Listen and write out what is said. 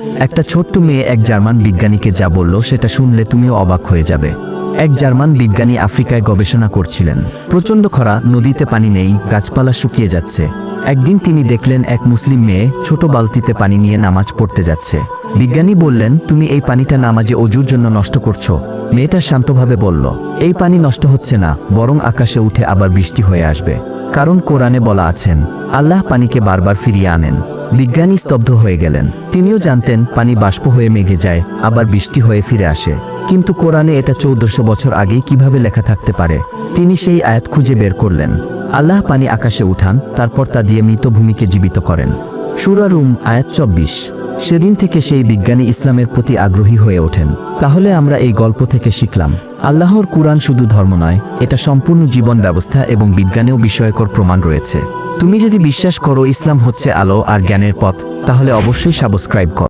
একটা ছোট্ট মেয়ে এক জার্মান বিজ্ঞানীকে যা বলল সেটা শুনলে তুমিও অবাক হয়ে যাবে। এক জার্মান বিজ্ঞানী আফ্রিকায় গবেষণা করছিলেন। প্রচণ্ড খরা, নদীতে পানি নেই, গাছপালা শুকিয়ে যাচ্ছে। একদিন তিনি দেখলেন এক মুসলিম মেয়ে ছোট বালতিতে পানি নিয়ে নামাজ পড়তে যাচ্ছে। বিজ্ঞানী বললেন, তুমি এই পানিটা নামাজে অজুর জন্য নষ্ট করছ। মেয়েটা শান্তভাবে বলল, এই পানি নষ্ট হচ্ছে না, বরং আকাশে উঠে আবার বৃষ্টি হয়ে আসবে। কারণ কোরআনে বলা আছেন, আল্লাহ পানিকে বারবার ফিরিয়ে আনেন। বিজ্ঞানী স্তব্ধ হয়ে গেলেন। তিনিও জানতেন, পানি বাষ্প হয়ে মেঘে যায়, আবার বৃষ্টি হয়ে ফিরে আসে। কিন্তু কোরআনে এটা চৌদ্দশো বছর আগেই কীভাবে লেখা থাকতে পারে, তিনি সেই আয়াত খুঁজে বের করলেন। আল্লাহ পানি আকাশে উঠান, তারপর তা দিয়ে মৃতভূমিকে জীবিত করেন। সুরারুম আয়াত চব্বিশ। সেদিন থেকে সেই বিজ্ঞানী ইসলামের প্রতি আগ্রহী হয়ে ওঠেন। তাহলে আমরা এই গল্প থেকে শিখলাম, আল্লাহর কুরআন শুধু ধর্ম নয়, এটা সম্পূর্ণ জীবন ব্যবস্থা এবং বিজ্ঞানেও বিষয়কর প্রমাণ রয়েছে। তুমি যদি বিশ্বাস করো ইসলাম হচ্ছে আলো আর জ্ঞানের পথ, তাহলে অবশ্যই সাবস্ক্রাইব কর।